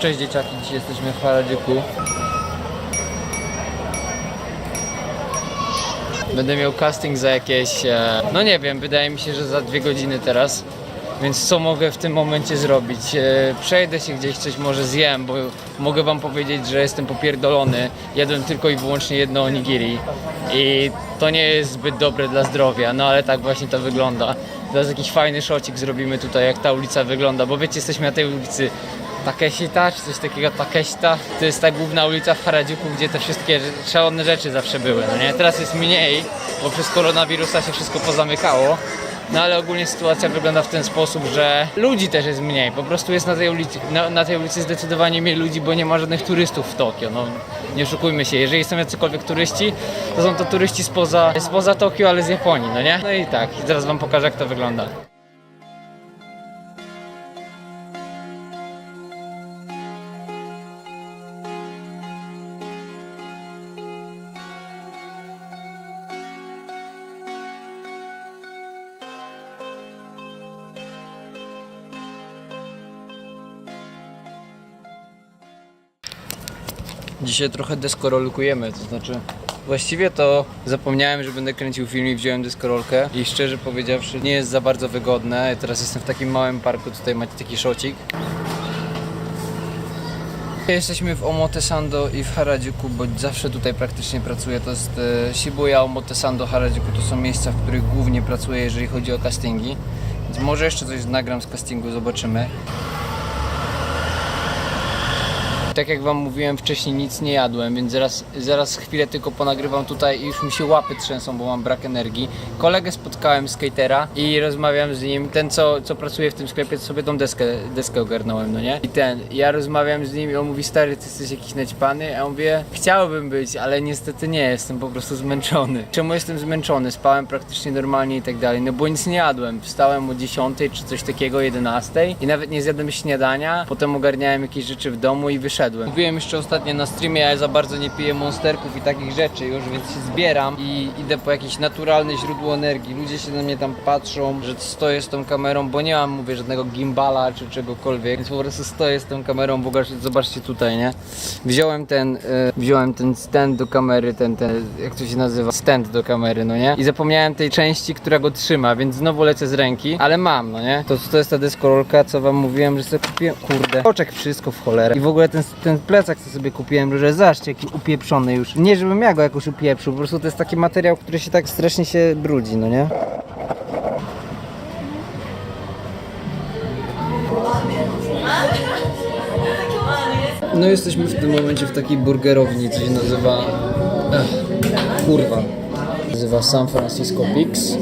Cześć dzieciaki, dzisiaj jesteśmy w Harajuku. Będę miał casting za jakieś, e, no nie wiem, wydaje mi się, że za dwie godziny teraz. Więc co mogę w tym momencie zrobić? E, Przejdę się gdzieś, coś może zjem, bo mogę wam powiedzieć, że jestem popierdolony. Jadłem tylko i wyłącznie jedno onigiri i to nie jest zbyt dobre dla zdrowia, no ale tak właśnie to wygląda. Teraz jakiś fajny szocik zrobimy tutaj, jak ta ulica wygląda, bo wiecie, jesteśmy na tej ulicy Takeshita, czy coś takiego Takeshita. To jest ta główna ulica w Harajuku, gdzie te wszystkie szalone rzeczy zawsze były, no nie? Teraz jest mniej, bo przez koronawirusa się wszystko pozamykało. No ale ogólnie sytuacja wygląda w ten sposób, że ludzi też jest mniej. Po prostu jest na tej ulicy, na, na tej ulicy zdecydowanie mniej ludzi, bo nie ma żadnych turystów w Tokio. No nie oszukujmy się, jeżeli są jacykolwiek turyści, to są to turyści spoza, spoza Tokio, ale z Japonii, no nie? No i tak, zaraz wam pokażę jak to wygląda. Dzisiaj trochę deskorolkujemy, to znaczy właściwie to zapomniałem, że będę kręcił film i wziąłem deskorolkę i szczerze powiedziawszy nie jest za bardzo wygodne. Teraz jestem w takim małym parku, tutaj macie taki szocik. Jesteśmy w Omotesando i w Harajuku, bo zawsze tutaj praktycznie pracuję. To jest e, Shibuya, Omotesando, Harajuku. To są miejsca, w których głównie pracuję, jeżeli chodzi o castingi. Więc może jeszcze coś nagram z castingu, zobaczymy. Tak jak wam mówiłem wcześniej, nic nie jadłem, więc zaraz, zaraz chwilę tylko ponagrywam tutaj i już mi się łapy trzęsą, bo mam brak energii. Kolegę spotkałem skatera i rozmawiam z nim. Ten, co, co pracuje w tym sklepie, to sobie tą deskę, deskę ogarnąłem, no nie? I ten, ja rozmawiam z nim i on mówi, stary, ty jesteś jakiś naćpany? A ja mówię, chciałbym być, ale niestety nie, jestem po prostu zmęczony. Czemu jestem zmęczony? Spałem praktycznie normalnie i tak dalej, no bo nic nie jadłem. Wstałem o 10 czy coś takiego, 11 i nawet nie zjadłem śniadania, potem ogarniałem jakieś rzeczy w domu i wyszedłem. Mówiłem jeszcze ostatnio na streamie, ja za bardzo nie piję monsterków i takich rzeczy już, więc się zbieram i idę po jakieś naturalne źródło energii. Ludzie się na mnie tam patrzą, że stoję z tą kamerą, bo nie mam, mówię, żadnego gimbala czy czegokolwiek, więc po prostu stoję z tą kamerą, bo zobaczcie- tutaj, nie? Wziąłem ten, e, wziąłem ten stand do kamery, ten, ten, jak to się nazywa, stand do kamery, no nie? I zapomniałem tej części, która go trzyma, więc znowu lecę z ręki, ale mam, no nie? To, to jest ta deskorolka, co wam mówiłem, że sobie kupiłem, kurde, oczek wszystko w cholerę. I w ogóle ten, ten plecak, co sobie kupiłem, że zobaczcie, jaki upieprzony już. Nie, żebym ja go jakoś upieprzył, po prostu to jest taki materiał, który się tak strasznie się brudzi, no nie? No jesteśmy w tym momencie w takiej burgerowni, co się nazywa... Ech, kurwa. Nazywa San Francisco Pix.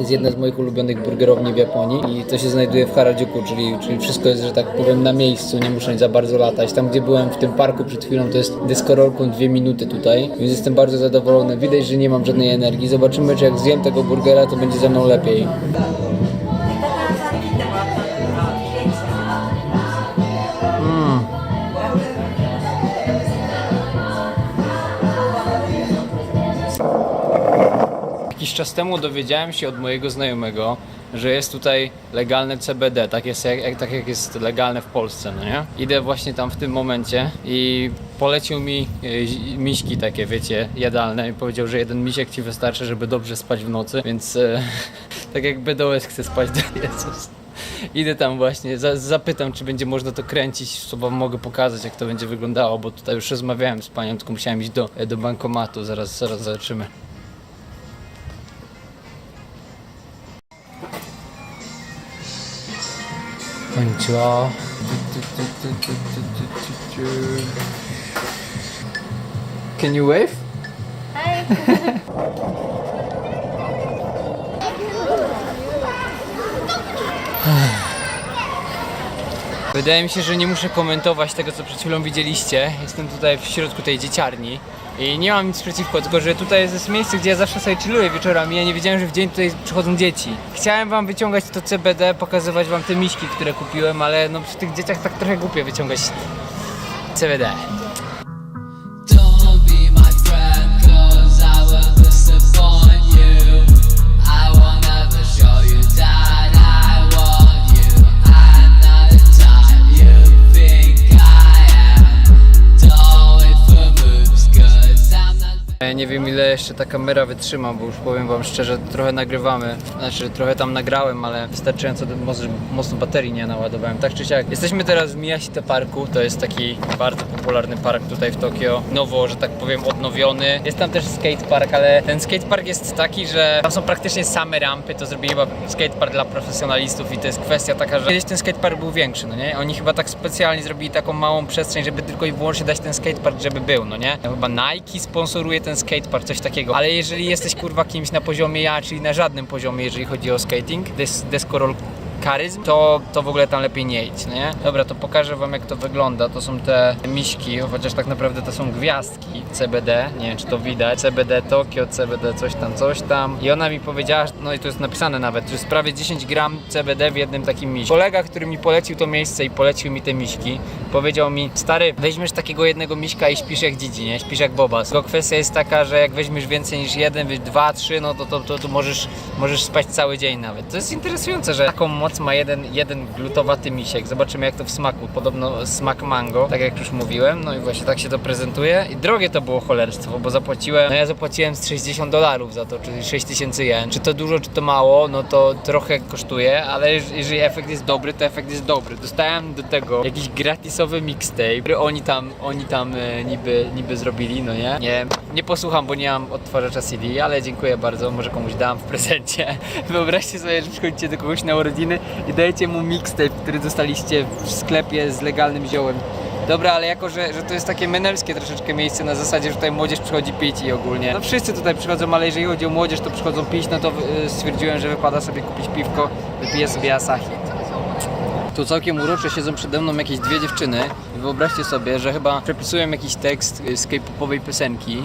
Jest jedna z moich ulubionych burgerowni w Japonii i to się znajduje w Harajuku, czyli, czyli wszystko jest, że tak powiem, na miejscu, nie muszę za bardzo latać. Tam, gdzie byłem w tym parku przed chwilą, to jest deskorolką dwie minuty tutaj, więc jestem bardzo zadowolony. Widać, że nie mam żadnej energii. Zobaczymy, czy jak zjem tego burgera, to będzie ze mną lepiej. Jakiś czas temu dowiedziałem się od mojego znajomego, że jest tutaj legalne CBD, tak, jest jak, tak jak jest legalne w Polsce, no nie? Idę właśnie tam w tym momencie i polecił mi e, miśki takie, wiecie, jadalne i powiedział, że jeden misiek ci wystarczy, żeby dobrze spać w nocy, więc e, tak jak BDOS chce spać do Jezus. Idę tam właśnie, za, zapytam, czy będzie można to kręcić, co wam mogę pokazać, jak to będzie wyglądało, bo tutaj już rozmawiałem z panią, tylko musiałem iść do, do bankomatu, zaraz, zaraz zobaczymy. Konnichiwa. Can you wave? Wydaje mi się, że nie muszę komentować tego, co przed chwilą widzieliście. Jestem tutaj w środku tej dzieciarni i nie mam nic przeciwko, tylko że tutaj jest miejsce, gdzie ja zawsze sobie chilluję wieczorami. Ja nie wiedziałem, że w dzień tutaj przychodzą dzieci. Chciałem wam wyciągać to CBD, pokazywać wam te miśki, które kupiłem, ale no przy tych dzieciach tak trochę głupio wyciągać CBD. Nie wiem ile jeszcze ta kamera wytrzyma, bo już powiem wam szczerze, trochę nagrywamy. Znaczy trochę tam nagrałem, ale wystarczająco mocno, mocno baterii nie naładowałem. Tak czy siak. Jesteśmy teraz w Miyashita Parku. To jest taki bardzo popularny park tutaj w Tokio. Nowo, że tak powiem, odnowiony. Jest tam też skatepark, ale ten skatepark jest taki, że tam są praktycznie same rampy. To zrobili chyba skatepark dla profesjonalistów i to jest kwestia taka, że kiedyś ten skatepark był większy, no nie? Oni chyba tak specjalnie zrobili taką małą przestrzeń, żeby tylko i wyłącznie dać ten skatepark, żeby był, no nie? Chyba Nike sponsoruje ten skatepark, coś takiego. Ale jeżeli jesteś kurwa kimś na poziomie ja, czyli na żadnym poziomie, jeżeli chodzi o skating, des, deskorol karyzm, to, to w ogóle tam lepiej nie idź, nie? Dobra, to pokażę wam jak to wygląda. To są te miśki, chociaż tak naprawdę to są gwiazdki CBD. Nie wiem czy to widać. CBD Tokio, CBD coś tam, coś tam. I ona mi powiedziała, no i to jest napisane nawet, że jest prawie 10 gram CBD w jednym takim miśku. Kolega, który mi polecił to miejsce i polecił mi te miśki, powiedział mi, stary, weźmiesz takiego jednego miśka i śpisz jak dzidzi, nie? Śpisz jak bobas. Tylko kwestia jest taka, że jak weźmiesz więcej niż jeden, dwa, trzy, no to, to, to, to możesz, możesz spać cały dzień nawet. To jest interesujące, że taką moc ma jeden, jeden glutowaty misiek. Zobaczymy jak to w smaku. Podobno smak mango, tak jak już mówiłem. No i właśnie tak się to prezentuje. I drogie to było cholerstwo, bo zapłaciłem, no ja zapłaciłem z 60 dolarów za to, czyli 6000 jen. Czy to dużo, czy to mało, no to trochę kosztuje, ale jeż- jeżeli efekt jest dobry, to efekt jest dobry. Dostałem do tego jakiś gratisowy mixtape, który oni tam, oni tam e, niby, niby zrobili, no nie? Nie, nie posłucham, bo nie mam odtwarzacza CD, ale dziękuję bardzo, może komuś dam w prezencie. Wyobraźcie sobie, że przychodzicie do kogoś na urodziny i dajecie mu mixtape, który dostaliście w sklepie z legalnym ziołem. Dobra, ale jako, że, że to jest takie menelskie troszeczkę miejsce na zasadzie, że tutaj młodzież przychodzi pić i ogólnie. No wszyscy tutaj przychodzą, ale jeżeli chodzi o młodzież, to przychodzą pić, no to y, stwierdziłem, że wypada sobie kupić piwko, wypiję sobie Asahi. Tu całkiem urocze siedzą przede mną jakieś dwie dziewczyny wyobraźcie sobie, że chyba przepisują jakiś tekst y, z K-popowej piosenki,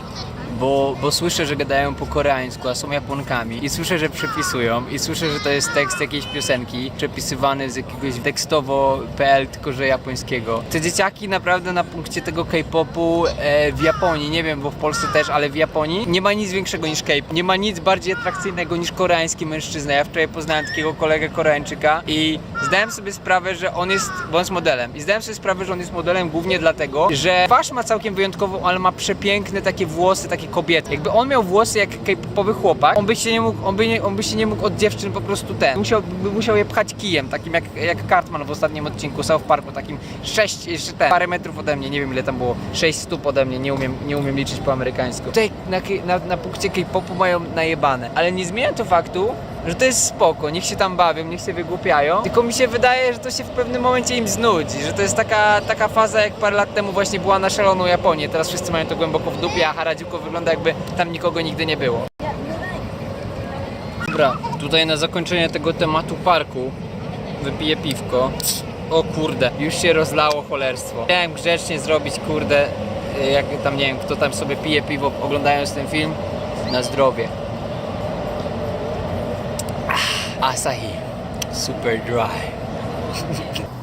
bo, bo słyszę, że gadają po koreańsku, a są Japonkami i słyszę, że przepisują i słyszę, że to jest tekst jakiejś piosenki przepisywany z jakiegoś tekstowo.pl, tylko że japońskiego. Te dzieciaki naprawdę na punkcie tego K-popu e, w Japonii, nie wiem, bo w Polsce też, ale w Japonii nie ma nic większego niż K-pop. Nie ma nic bardziej atrakcyjnego niż koreański mężczyzna. Ja wczoraj poznałem takiego kolegę Koreańczyka i zdałem sobie sprawę, że on jest, bo on jest modelem i zdałem sobie sprawę, że on jest modelem głównie dlatego, że twarz ma całkiem wyjątkową, ale ma przepiękne takie włosy, takie kobiety. Jakby on miał włosy jak K-popowy chłopak, on by się nie mógł, on by, nie, on by się nie mógł od dziewczyn po prostu ten, musiał, by musiał je pchać kijem, takim jak, jak Cartman w ostatnim odcinku South Parku, takim 6, jeszcze ten, parę metrów ode mnie, nie wiem ile tam było, 6 stóp ode mnie, nie umiem, nie umiem liczyć po amerykańsku. Tutaj na, na, na punkcie K-popu mają najebane, ale nie zmienia to faktu, że to jest spoko, niech się tam bawią, niech się wygłupiają, tylko mi się wydaje, że to się w pewnym momencie im znudzi, że to jest taka, taka faza jak parę lat temu właśnie była na szaloną Japonię, teraz wszyscy mają to głęboko w dupie, a Harajuku wygląda jakby tam nikogo nigdy nie było. Dobra, tutaj na zakończenie tego tematu parku wypiję piwko. O kurde, już się rozlało cholerstwo. Chciałem grzecznie zrobić, kurde, y, jak tam nie wiem, kto tam sobie pije piwo oglądając ten film, na zdrowie. Asahi, super dry.